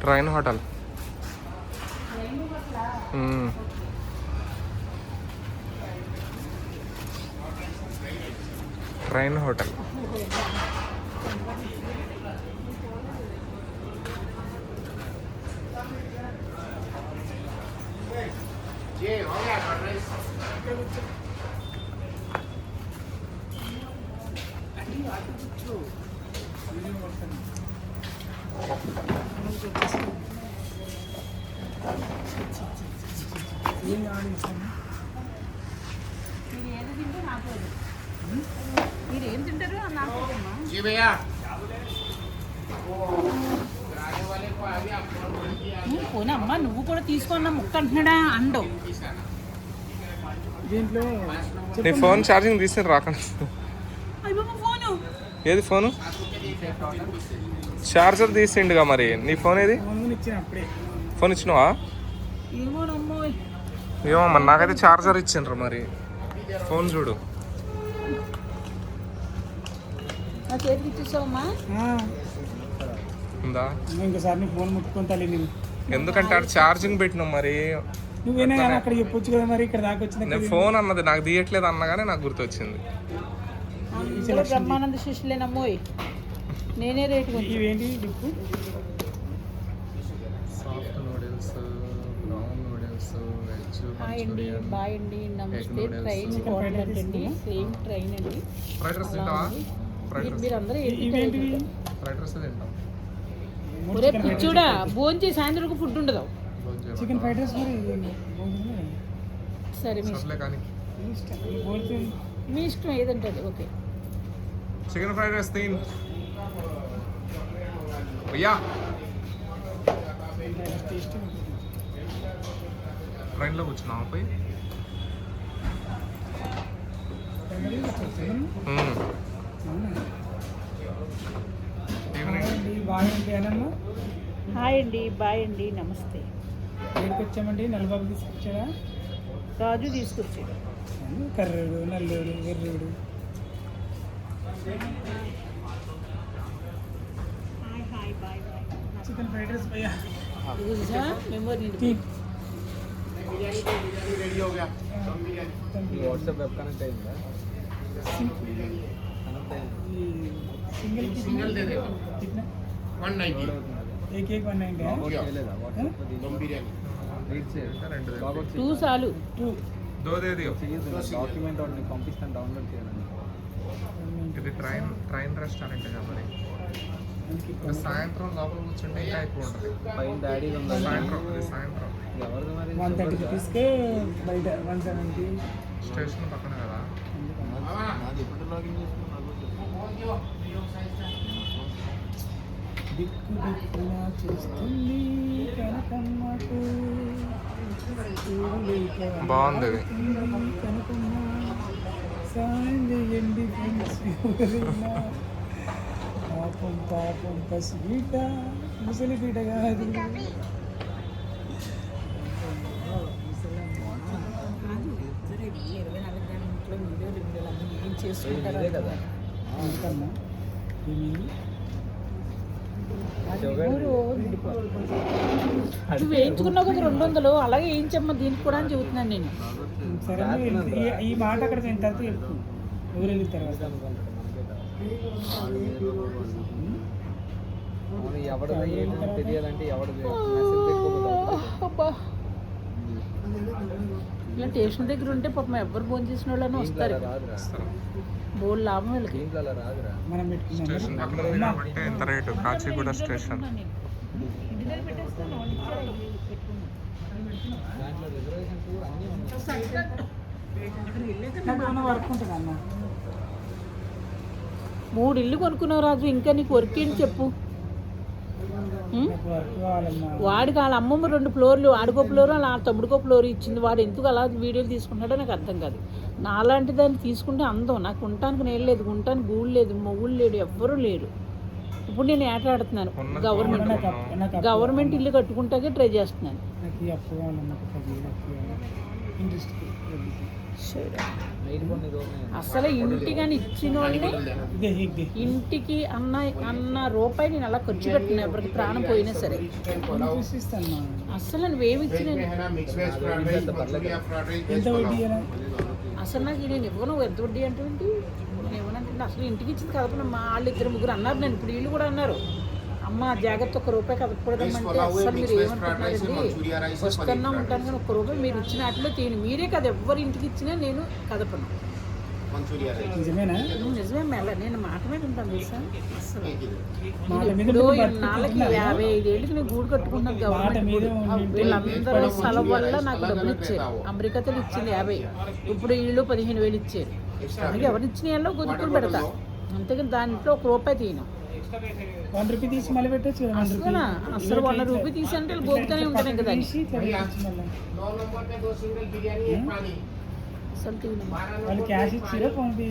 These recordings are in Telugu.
Train hotel hmm. Train hotel మీరు ఏది తింటే నాకు అది. మీరు ఏం తింటారు అని నాకు తెలియదమ్మా. పోనీ అమ్మ నువ్వు కూడా తీసుకున్న ముక్క అంటున్నాడా? అండు. నీ ఫోన్ ఛార్జింగ్ తీసి రాకుండా ఏది ఫోను? చార్జర్ తీసిండుగా మరి. నీ ఫోన్ ఏది? ఫోన్ ఇచ్చినవా? ఏమమ్మా నాకైతే చార్జర్ ఇచ్చిండ్రు మరి. ఫోన్ చూడు. చేతికి ఉందా ఇంకా ఇంకోసారి నీ ఫోన్ ముట్టుకొని తల్లి నేను ఎందుకంటే ఆడ ఛార్జింగ్ పెట్టినాం మరి. నువ్వేనా కానీ అక్కడ చెప్పొచ్చు కదా మరి ఇక్కడ దాకా వచ్చిన నేను ఫోన్ అన్నది నాకు తీయట్లేదు అన్నగానే నాకు గుర్తొచ్చింది. అందరూ బ్రహ్మానంద శిష్యులేనమ్మోయ్ నేనే రేటు కొంచెం ఇవేంటి చెప్పు soft noodles brown noodles veg hi అండి బాయ్ అండి నమస్తే ట్రైన్ rice అండి సేమ్ ట్రైన్ అండి. ఫ్రైడ్ రైస్ తింటావా? ఫ్రైడ్ మీరు- తింటారు? ఫ్రైడ్ రైస్ తింటాం. ఒరే పిచ్చోడా భోంచి సాయంత్రం ఫుడ్ ఉండదు. Chicken fried rice. సరే మీ సర్లే కానీ. మీ ఇష్టం. ఏదంటే అది ఓకే. చికెన్ ఫ్రైడ్ రైస్ తిన్. అయ్యా. ట్రైన్లో కూర్చున్నావా పోయి? హాయ్ అండి బాయ్ అండి నమస్తే. ఎక్కడికి వచ్చామండి నల్లబాబు తీసుకొచ్చారా రాజు తీసుకొచ్చాడు. కర్రుడు నల్లూరు గర్రుడు చికెన్ ఫ్రైడ్ రైస్ భయ్యా single single one ninety a cake one two సాలు డాక్యుమెంట్ ఒకటి పంపిస్తాను డౌన్లోడ్ చేయాలండి ఇది ట్రైన్ ట్రైన్ రెస్టారెంట్ కాబట్టి సాయంత్రం లోపల కూర్చుంటే ఇంకా ఎక్కువ ఉంటుంది. పైన డాడీ సాయంత్రం సాయంత్రం. ఎవరిది మరి? వన్ థర్టీ స్టేషన్ పక్కన కదా. నాది ఎప్పుడు లాగిన్ చేసుకున్నాను. దిక్కు దిక్కున చూస్తుంది కనకమ్మకు. చూడలేక బాగుంది కనకమ్మ. సాయం చేయండి పాపం పాపం పసిబిడ్డ ముసలి బిడ్డ కాదు ఏం చేసుకుంటారు అంతమ్మా ఏమైంది నువ్వు వేయించుకున్నావు కదా రెండు వందలు అలాగే వేయించమ్మా దీనికి కూడా అని చెబుతున్నాను నేను. సరే ఈ- ఈ మాట అక్కడ పోయిన తర్వాత చెప్పు. ఊరు వెళ్ళిన తర్వాత? తెలియాలంటే ఇలా స్టేషన్ దగ్గర ఉంటే పాపం ఎవరు ఫోన్ చేసిన వాళ్ళని వస్తారు. బోల్ లాభం వీళ్ళకి. స్టేషన్ ఎంత రేటు. కాచిగూడ మూడు ఇల్లు కొనుక్కున్నావు రాజు ఇంకా నీకు వర్క్ ఏంటి చెప్పు ఉం? నాకు వర్క్ కావాలన్నా వాడికి వాళ్ళ అమ్మమ్మ రెండు ఫ్లోర్లు ఆడికో ఫ్లోర్ వాళ్ళ తమ్ముడికో ఫ్లోర్ ఇచ్చింది. వాడు ఎందుకు అలా వీడియోలు తీసుకుంటాడో నాకు అర్థం కాదు. నాలాంటి దాన్ని తీసుకుంటే అందం. నాకు ఉండటానికి నేను లేదు ఉండటానికి గూడు లేదు మొగుడు లేడు ఎవ్వరూ లేరు. ఇప్పుడు నేను ఏట ఆడుతున్నాను ఉన్నది గవర్నమెంట్ గవర్నమెంట్ ఇల్లు కట్టుకుంటాకే ట్రై చేస్తున్నాను. అసలు కానీ ఇచ్చిన వాళ్ళని ఇంటికి అన్న అన్న రూపాయి నేను అలా ఖర్చు పెట్టిన ఎవరికి ప్రాణం పోయినా సరే. అసలు నువ్వేమి ఇచ్చిన అసలు నాకు నేను ఇవ్వను ఎంత వడ్డీ అంటే నేను ఇవ్వనంటే అసలు ఇంటికి ఇచ్చింది కాదు మా వాళ్ళు ఇద్దరు ముగ్గురు అన్నారు నేను ఇప్పుడు వీళ్ళు కూడా అన్నారు. అమ్మ జాగ్రత్త ఒక రూపాయి కదా కూడదామంటే అసలు మీరు ఏమంటున్నారండి వస్తున్నా ఉంటాను కానీ ఒక రూపాయి మీరు ఇచ్చిన వాటిలో తిని మీరే కదా ఎవ్వరి ఇంటికి ఇచ్చినా నేను కదపను. నిజమేనా? నిజమే మేళ నేను మాట మీద ఉంటాను తెలుసా? నాలుగు యాభై ఐదు ఏళ్ళకి నేను గూడు కట్టుకున్నాను గవర్నమెంట్ వీళ్ళందరూ సెలవు వల్ల నాకు డబ్బులు ఇచ్చారు. అమెరికాతో ఇచ్చింది యాభై. ఇప్పుడు వీళ్ళు పదిహేను వేలు ఇచ్చారు. అలాగే ఎవరిచ్చిన వాళ్ళు గుర్తుకుని పెడతా. అంతేకాని దాంట్లో ఒక రూపాయి తీయను. వన్ రూపీ తీసి మళ్ళీ పెట్టచ్చు కదా వన్ రూపీ? అసలు వన్ రూపీ తీసి అంటే గోపుతూనే ఉంటాయి కదా వాళ్ళు క్యాష్ ఇచ్చిరా ఫోర్ పే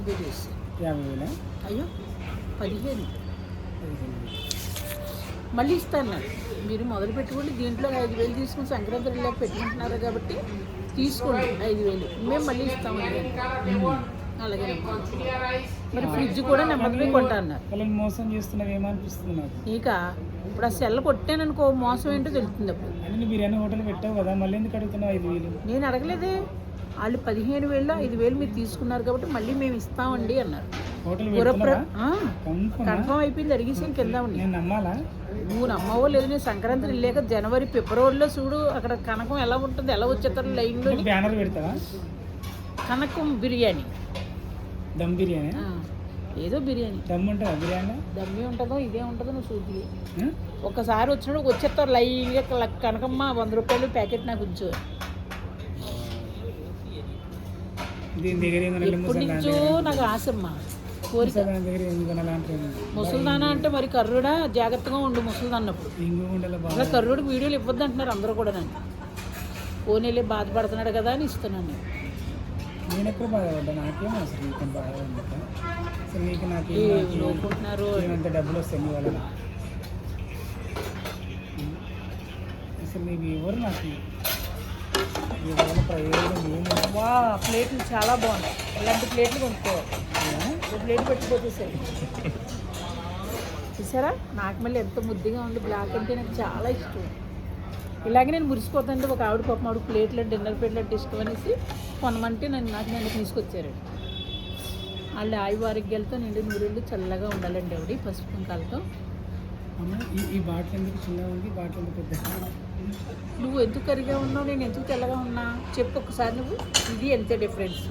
పే చేసి యాభై అయ్యో పదిహేను. మళ్ళీ ఇస్తాను నాకు మీరు మొదలు పెట్టుకోండి. దీంట్లో ఐదు వేలు తీసుకుని సంక్రాంతి వెళ్ళాక పెట్టుకుంటున్నారు కాబట్టి తీసుకోండి ఐదు వేలు. మేము మళ్ళీ ఇస్తామండి అలాగే మరి ఫ్రిడ్జ్ కూడా నెమ్మదిగా కొంటా అన్నారు వాళ్ళని మోసం చేస్తున్నావు ఏమనిపిస్తుంది ఇక ఇప్పుడు ఆ సెల్ కొట్టాననుకో మోసం ఏంటో తెలుస్తుంది అప్పుడు. అంటే బిర్యానీ హోటల్ పెట్టావు కదా మళ్ళీ ఎందుకు అడుగుతున్నావు ఐదు వేలు? నేను అడగలేదే. వాళ్ళు పదిహేను వేలు ఐదు వేలు మీరు తీసుకున్నారు కాబట్టి మళ్ళీ మేము ఇస్తామండి అన్నారు. కన్ఫర్మ్? అయిపోయింది అడిగేసి ఉండి నేను నమ్మాలా? నువ్వు నమ్మవో లేదు నేను సంక్రాంతి వెళ్ళాక జనవరి ఫిబ్రవరిలో చూడు అక్కడ కనకం ఎలా ఉంటుంది ఎలా వచ్చేస్తారు లైన్లో బ్యానర్ పెడతావా? కనకం బిర్యానీ. దమ్ బిర్యానీ? ఏదో బిర్యానీ. దమ్ ఉంటుందా బిర్యానీ? దమ్మి ఉంటుందో ఇదే ఉంటుందో నువ్వు చూసి? ఒకసారి వచ్చినప్పుడు వచ్చేస్తారు లైన్గా కనకమ్మ వంద రూపాయలు ప్యాకెట్ నాకు ఉంచు. దీని దగ్గర నుంచో నాకు ఆశమ్మ కోరిక. ముసలిదానా అంటే మరి కర్రుడా జాగ్రత్తగా ఉండు ముసలిదన్నప్పుడు అలా కర్రుడికి వీడియోలు ఇవ్వద్దు అంటున్నారు అందరూ కూడా నన్ను. పోనీలే బాధపడుతున్నాడు కదా అని ఇస్తున్నాను నేను. నేను ఎక్కడ బాధపడ్డా? నాకేం అసలు నీకు బాధ ఉంది అసలు నీకు నాకు ఏ నవ్వుకుంటున్నారు ఏమంత డబ్బులు వస్తాయి నీ వల్ల అసలు నీకు ఎవరు నాకు? నీ వల్ల ప్రయోజనం ఏమి వా ప్లేట్లు చాలా బాగున్నాయి. ఇలాంటి ప్లేట్లు కొనుక్కోవాలి. ప్లేట్ పెట్టుకోతే సరే. చూసారా? నాకు మళ్ళీ ఎంత ముద్దుగా ఉంది. బ్లాక్ అంటే నాకు చాలా ఇష్టం. ఇలాగే నేను మురిసిపోతానంటే ఒక ఆవిడ పాపం ఆవిడ ప్లేట్లు డిన్నర్ ప్లేట్లు అంటే ఇష్టం అనేసి కొనమంటే నన్ను నాకు నన్ను తీసుకొచ్చారండి. వాళ్ళు ఆయువు ఆరోగ్యాలతో నిండు నూరేళ్ళు చల్లగా ఉండాలండి ఆవిడ పసుపు కుంకాలతో. ఈ బాటిల్ ఎందుకు చిన్నగా ఉంది? బాటిల్ ఎందుకు పెద్ద నువ్వు ఎందుకు కరిగా ఉన్నావు? నేను ఎందుకు తెల్లగా ఉన్నా? చెప్పు ఒకసారి నువ్వు. ఇది ఎంత డిఫరెన్స్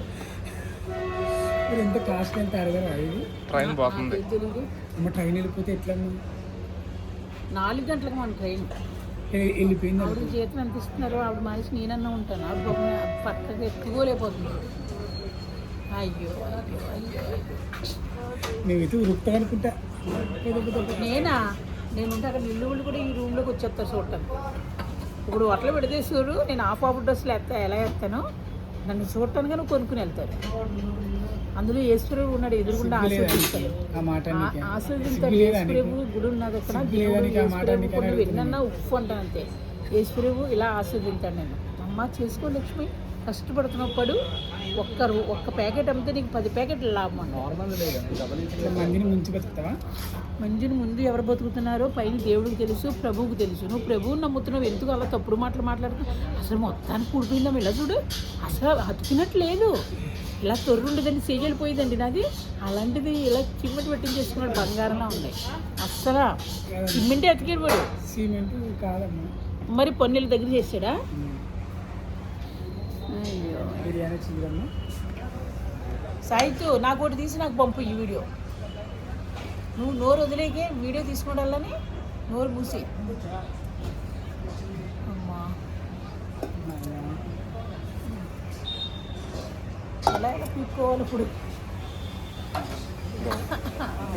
మీరు ఎంత కాస్ట్ ఎంత అడగరా ఇది? ట్రైన్ పోతుంది. అమ్మ ట్రైన్ వెళ్ళిపోతే ఎట్లా? నాలుగు గంటలకు మన ట్రైన్ వెళ్ళిపోయింది ఆవిడ జీతం ఎంత ఇస్తున్నారు ఆవిడ మనిషి నేనన్నా ఉంటాను. ఆవిడ పక్కకి ఎత్తుకోలేకపోతుంది. అయ్యో అయ్యో నువ్వైతే ఉరుకుతా అనుకుంటా. నేనా నేను? ఉంటే అక్కడ ఇల్లు వాళ్ళు కూడా ఈ రూమ్లోకి వచ్చేస్తారు చూడటానికి ఇప్పుడు హోటల్ పెడితేసారు నేను ఆఫ్ ఆఫ్ డ్రెస్సులు ఎత్తా ఎలా ఎత్తానో? నన్ను చూడటానికి నువ్వు కొనుక్కుని వెళ్తారు. అందులో ఈశ్వరుడు ఉన్నాడు ఎదురుగుండా ఆశీర్వదిస్తాడు. ఆ మాట నీకే. ఆశీర్వదింతాడు సిగ్గులేదా నీకు? ఈశ్వరుడు గుడి ఉన్నది అని విన్నన్నా ఉప్పు అంటాను అంతే. ఈశ్వరుడు ఇలా ఆశీర్వదింతాడు నేను అమ్మ చేసుకో లక్ష్మి. కష్టపడుతున్నప్పుడు ఒక్క ఒక్క ప్యాకెట్ అమ్మితే నీకు పది ప్యాకెట్లు లాభం మందిని ముంచి బతుకుతావా? మంజుని ముందు ఎవరు బతుకుతున్నారో పైన దేవుడికి తెలుసు ప్రభువుకి తెలుసు. నువ్వు ప్రభువుని నమ్ముతున్నావు ఎందుకు అలా తప్పుడు మాటలు మాట్లాడుతున్నావు? అసలు మొత్తానికి కూడిపోయిందాం ఇలా చూడు. అసలు అతుకున్నట్టు లేదు ఇలా తొర్రుండదండి సీజలు పోయిందండి నాది. అలాంటిది ఇలా చిమ్మటి పెట్టించేసుకున్నాడు బంగారంలా ఉంది. అస్సలు. సిమెంటే అతికేడు సిమెంట్ కాదమ్మా. మరి పొన్నెల దగ్గర చేసాడా అయ్యో బిర్యానీ చీరమ్మా సైతు నాకు ఒకటి తీసి నాకు పంపు ఈ వీడియో. నువ్వు నోరు వదిలేకే వీడియో తీసుకోవడాలని నోరు మూసి. అమ్మా. ఎలా పీక్కోవాలి ఇప్పుడు.